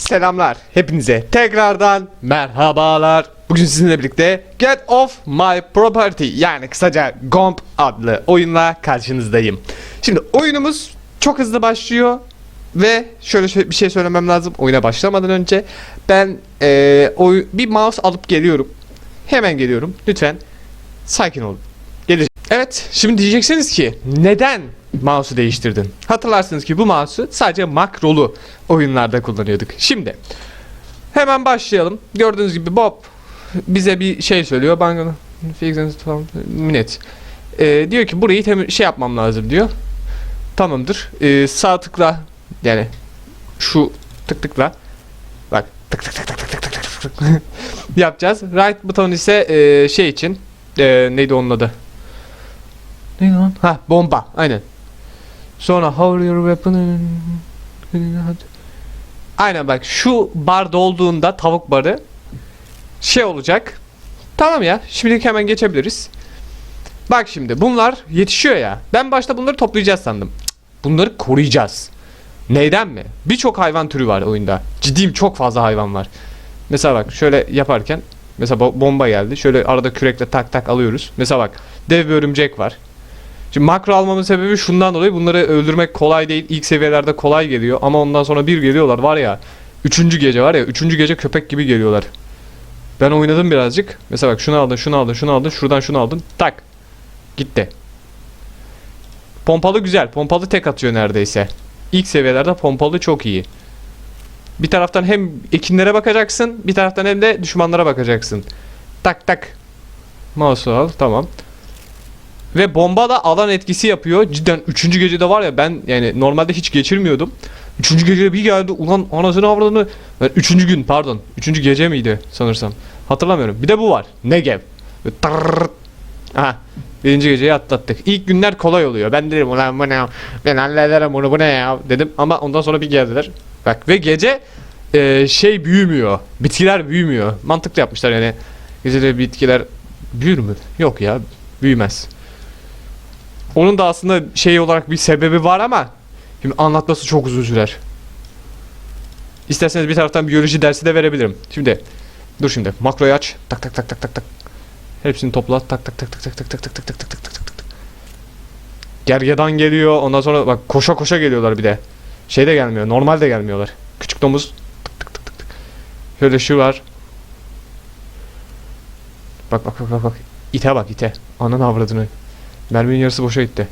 Selamlar hepinize tekrardan merhabalar. Bugün sizinle birlikte Get Off My Property yani kısaca GOMP adlı oyunla karşınızdayım. Şimdi oyunumuz çok hızlı başlıyor ve şöyle bir şey söylemem lazım oyuna başlamadan önce ben eee, oy- bir mouse alıp geliyorum. Hemen geliyorum lütfen sakin olun. Geleceğim. Evet şimdi diyeceksiniz ki neden mouse'u değiştirdin? Hatırlarsınız ki bu mouse'u sadece makrolu oyunlarda kullanıyorduk. Şimdi hemen başlayalım. Gördüğünüz gibi Bob bize bir şey söylüyor. Ben minute. Ee, diyor ki burayı şey yapmam lazım diyor. Tamamdır. Ee, sağ tıkla yani şu tık tıkla bak tık tık tık tık tık tık tık tık tık yapacağız. Right buton ise e, şey için e, neydi onun adı? Neydi lan? Ha bomba aynen. Sonra hover your weapon Aynen bak şu bar dolduğunda tavuk barı şey olacak. Tamam ya şimdilik hemen geçebiliriz. Bak şimdi bunlar yetişiyor ya. Ben başta bunları toplayacağız sandım. Bunları koruyacağız. Neyden mi? Birçok hayvan türü var oyunda. Ciddiyim çok fazla hayvan var. Mesela bak şöyle yaparken mesela bo- bomba geldi. Şöyle arada kürekle tak tak alıyoruz. Mesela bak dev bir örümcek var. Şimdi makro almamın sebebi şundan dolayı bunları öldürmek kolay değil. İlk seviyelerde kolay geliyor ama ondan sonra bir geliyorlar var ya. Üçüncü gece var ya. Üçüncü gece köpek gibi geliyorlar. Ben oynadım birazcık. Mesela bak şunu aldın, şunu aldın, şunu aldın, şuradan şunu aldın. Tak. Gitti. Pompalı güzel. Pompalı tek atıyor neredeyse. İlk seviyelerde pompalı çok iyi. Bir taraftan hem ekinlere bakacaksın, bir taraftan hem de düşmanlara bakacaksın. Tak tak. Mouse'u al, tamam. Ve bomba da alan etkisi yapıyor. Cidden 3. gecede var ya ben yani normalde hiç geçirmiyordum. 3. gecede bir geldi ulan anasını avradını. 3. gün pardon. 3. gece miydi sanırsam. Hatırlamıyorum. Bir de bu var. Negev. Aha. Birinci geceyi atlattık. İlk günler kolay oluyor. Ben dedim ulan bu ne? Ben hallederim bunu bu ne ya dedim. Ama ondan sonra bir geldiler. Bak ve gece e, şey büyümüyor. Bitkiler büyümüyor. Mantıklı yapmışlar yani. Geceleri bitkiler büyür mü? Yok ya. Büyümez. Onun da aslında şey olarak bir sebebi var ama şimdi anlatması çok uzun sürer. İsterseniz bir taraftan biyoloji dersi de verebilirim. Şimdi dur şimdi makroyu aç. Tak tak tak tak tak tak. Hepsini topla. Tak tak tak tak tak tak tak tak tak tak tak tak tak tak tak. Gergedan geliyor. Ondan sonra bak koşa koşa geliyorlar bir de. Şey de gelmiyor. Normal de gelmiyorlar. Küçük domuz. Tık tık tık tık tık. Şöyle şu var. Bak bak bak bak bak. İte bak ite. Ananı avradını. Merminin yarısı boşa gitti.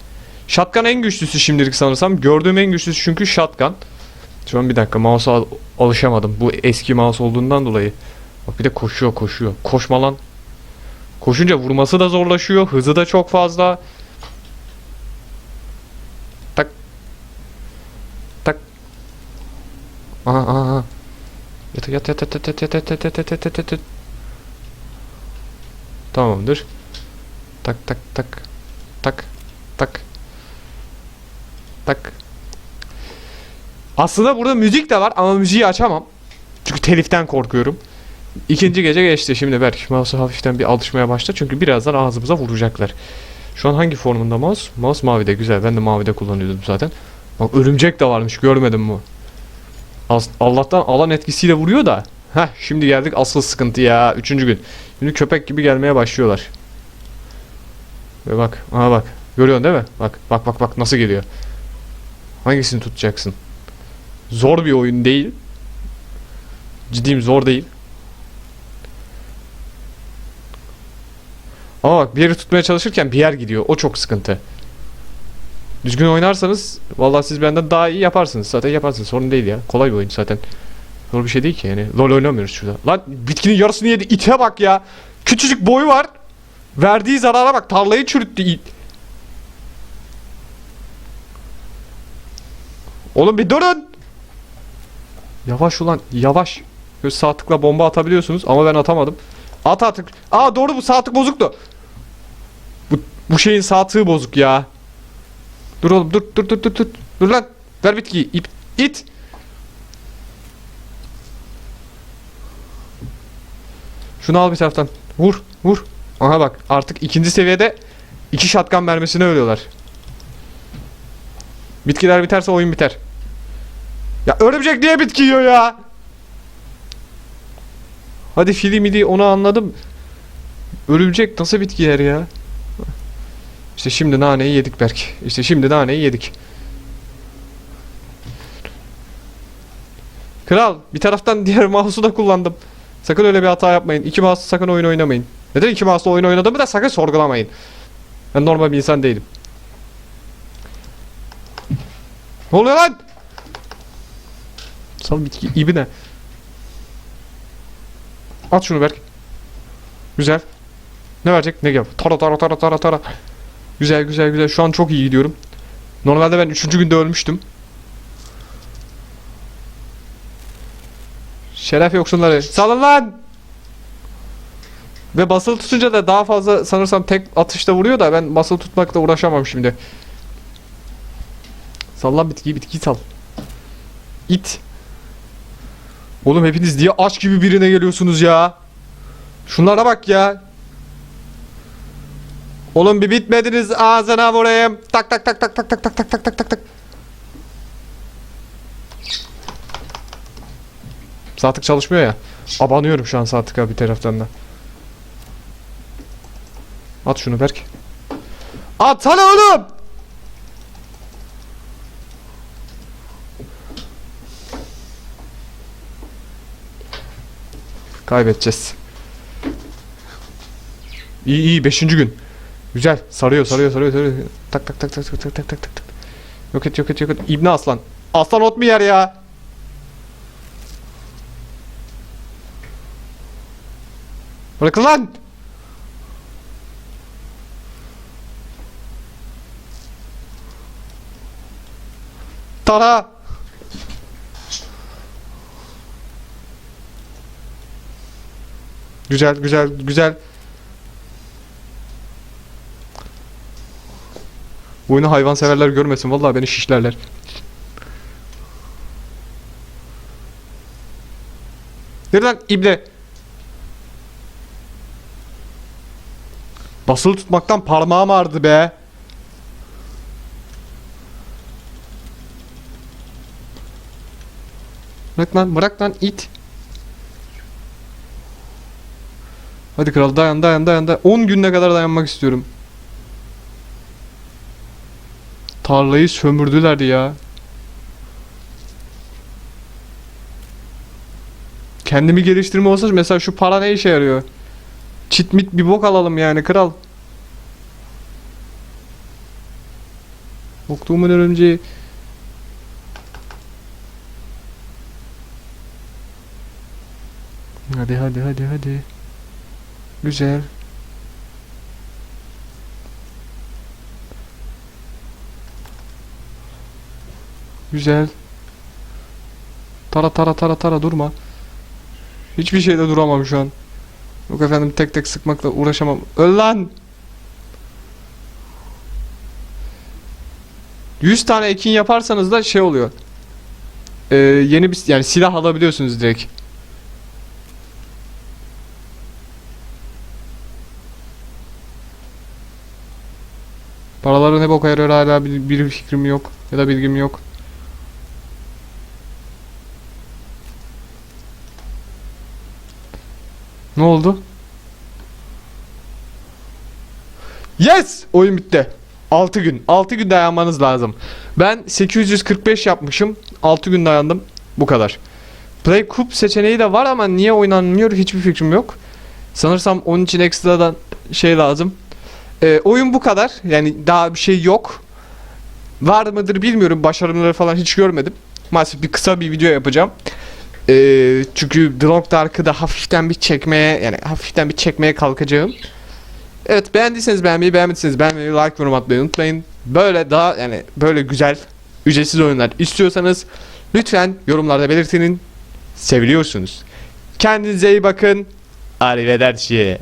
Shotgun en güçlüsü şimdilik sanırsam. Gördüğüm en güçlüsü çünkü shotgun. Şu an bir dakika mouse'a al- alışamadım. Bu eski mouse olduğundan dolayı. Bak bir de koşuyor koşuyor. Koşma. Koşunca vurması da zorlaşıyor. Hızı da çok fazla. Tak. Tak. Aha aha aha. Yat yat yat yat yat yat yat yat yat yat yat yat yat. Tamamdır. Tak tak tak. Tak tak. Tak. Aslında burada müzik de var ama müziği açamam. Çünkü teliften korkuyorum. İkinci gece geçti. Şimdi belki mouse'a hafiften bir alışmaya başla. Çünkü birazdan ağzımıza vuracaklar. Şu an hangi formunda mouse? Mouse mavide güzel. Ben de mavide kullanıyordum zaten. Bak örümcek de varmış. Görmedim mi? Allah'tan alan etkisiyle vuruyor da. Heh şimdi geldik asıl sıkıntı ya. Üçüncü gün. Şimdi köpek gibi gelmeye başlıyorlar. Ve bak. Aha bak. Görüyorsun değil mi? Bak bak bak bak nasıl geliyor. Hangisini tutacaksın? Zor bir oyun değil. Ciddiyim zor değil. Ama bak bir yeri tutmaya çalışırken bir yer gidiyor. O çok sıkıntı. Düzgün oynarsanız vallahi siz benden daha iyi yaparsınız. Zaten yaparsınız. Sorun değil ya. Kolay bir oyun zaten. Zor bir şey değil ki yani. LoL oynamıyoruz şurada. Lan bitkinin yarısını yedi. İte bak ya. Küçücük boyu var. Verdiği zarara bak. Tarlayı çürüttü. Oğlum bir durun. Yavaş ulan. Yavaş. Böyle sağ tıkla bomba atabiliyorsunuz ama ben atamadım. At artık. Aa doğru bu sağ tık bozuktu. Bu, bu şeyin sağ tığı bozuk ya. Dur oğlum dur dur dur dur dur. Dur lan. Ver bitkiyi. İp, it. Şunu al bir taraftan. Vur vur. Aha bak artık ikinci seviyede iki şatkan mermisine ölüyorlar. Bitkiler biterse oyun biter. Ya örümcek niye bitki yiyor ya? Hadi fili midi onu anladım. Örümcek nasıl bitki yer ya? İşte şimdi naneyi yedik Berk. İşte şimdi naneyi yedik. Kral bir taraftan diğer mouse'u da kullandım. Sakın öyle bir hata yapmayın. İki mouse sakın oyun oynamayın. Neden iki mouse'la oyun oynadığımı da sakın sorgulamayın. Ben normal bir insan değilim. Ne oluyor lan? Sal bitki ibine. At şunu Berk. Güzel. Ne verecek? Ne gel? Tara tara tara tara tara. Güzel güzel güzel. Şu an çok iyi gidiyorum. Normalde ben 3. günde ölmüştüm. Şeref yoksunları. Salın lan! Ve basılı tutunca da daha fazla sanırsam tek atışta vuruyor da ben basılı tutmakla uğraşamam şimdi. Sallan bitkiyi bitkiyi sal. İt. Oğlum hepiniz diye aç gibi birine geliyorsunuz ya. Şunlara bak ya. Oğlum bir bitmediniz ağzına vurayım. Tak tak tak tak tak tak tak tak tak tak tak tak. Saatlik çalışmıyor ya. Abanıyorum şu an saatlik abi bir taraftan da. At şunu Berk. At hadi oğlum. Kaybedeceğiz. İyi iyi 5. gün. Güzel. Sarıyor sarıyor sarıyor sarıyor. Tak tak tak tak tak tak tak tak tak. Yok et yok et yok et. İbne aslan. Aslan ot mu yer ya? Bırakın lan. Tara. Güzel güzel güzel. Oyunu hayvanseverler görmesin. Vallahi beni şişlerler. Nereden ible? Basılı tutmaktan parmağım ağrıdı be. Bırak lan bırak lan it. Hadi kral dayan dayan dayan dayan. 10 gününe kadar dayanmak istiyorum. Tarlayı sömürdüler ya. Kendimi geliştirme olsa mesela şu para ne işe yarıyor? Çit mit bir bok alalım yani kral. Boktuğumun örümceği. Hadi hadi hadi hadi. Güzel. Güzel. Tara tara tara tara durma. Hiçbir şeyde duramam şu an. Yok efendim tek tek sıkmakla uğraşamam. Öl lan! 100 tane ekin yaparsanız da şey oluyor. Ee, yeni bir yani silah alabiliyorsunuz direkt. Paraları ne boka yarıyor hala bir, fikrim yok ya da bilgim yok. Ne oldu? Yes! Oyun bitti. 6 gün. 6 gün dayanmanız lazım. Ben 845 yapmışım. 6 gün dayandım. Bu kadar. Play Coop seçeneği de var ama niye oynanmıyor hiçbir fikrim yok. Sanırsam onun için ekstradan şey lazım. Ee, oyun bu kadar. Yani daha bir şey yok. Var mıdır bilmiyorum. Başarımları falan hiç görmedim. Maalesef bir kısa bir video yapacağım. Ee, çünkü The Long Dark'ı da hafiften bir çekmeye yani hafiften bir çekmeye kalkacağım. Evet beğendiyseniz beğenmeyi beğenmediyseniz beğenmeyi like yorum atmayı unutmayın. Böyle daha yani böyle güzel ücretsiz oyunlar istiyorsanız lütfen yorumlarda belirtinin. Seviliyorsunuz. Kendinize iyi bakın. Arrivederci.